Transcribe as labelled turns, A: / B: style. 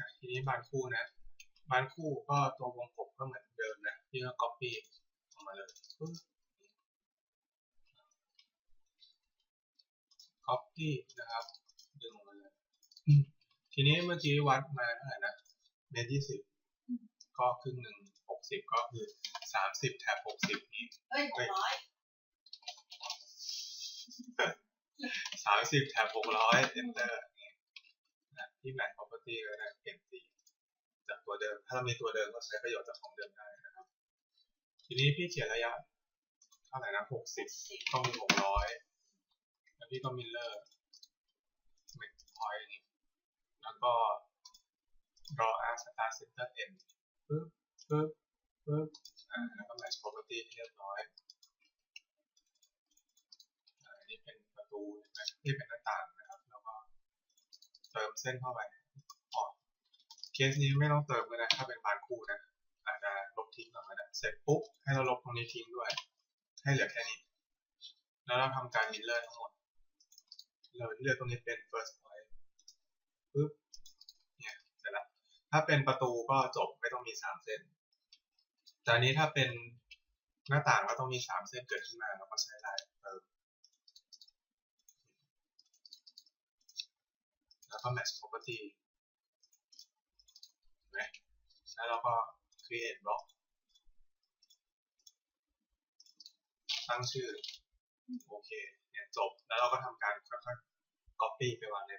A: นะทีนี้บานคู่นะ บานคู่ก็ตัววงกลมก็เหมือนเดิมนะที่ก็ copy ออกมาเลยปึ๊บ copy นะครับดึงออกมาเลยอืมทีนี้เมื่อกี้วัดมาเท่าไหร่นะเมตรยี่สิบก็ครึ่งหนึ่งหกสิบก็คือสามสิบแถบหกสิบนี้
B: เฮ้ยหกร้อย
A: สามสิบแถบหกร้อย enter นี่นะที่ match property ก็ได้เปลี่ยนสีจากตัวเดิม ถ้าเรามีตัวเดิมก็ใช้ประโยชน์จากของเดิมได้นะครับ ทีนี้พี่เขียนระยะเท่าไหร่นะหกสิบ
B: สิบ
A: ก็มีหกร้อยแล้วพี่ก็มิลเลอร์เมกพอยต์นี่แล้วก็ draw as start center end ปึ๊บปึ๊บปึ๊บอ่าแล้วก็ match property ที่เรียบร้อยอ่าอันนี้เป็นประตูใช่ไหมนี่เป็นหน้าต่างนะครับ แล้วก็เติมเส้นเข้าไปพอ เคสนี้ไม่ต้องเติมก็ได้ถ้าเป็นบานคู่นะอาจจะลบทิ้งก่อนก็ได้เสร็จปุ๊บให้เราลบตรงนี้ทิ้งด้วย ให้เหลือแค่นี้ แล้วเราทำการมิลเลอร์ทั้งหมด เราเลือกตรงนี้เป็น first point ปึ๊บเนี่ยเสร็จแล้วถ้าเป็นประตูก็จบไม่ต้องมีสามเส้น แต่นนี้ถ้าเป็นหน้าต่างก็ต้องมีสามเส้นเกิดขึ้นมาแล้วก็ใช้ลายเติมแล้วก็ match property เห็นไหม แล้วเราก็ create block ตั้งชื่อ โอเค เนี่ยจบ แล้วเราก็ทำการค่อยๆ copy ไปวางใน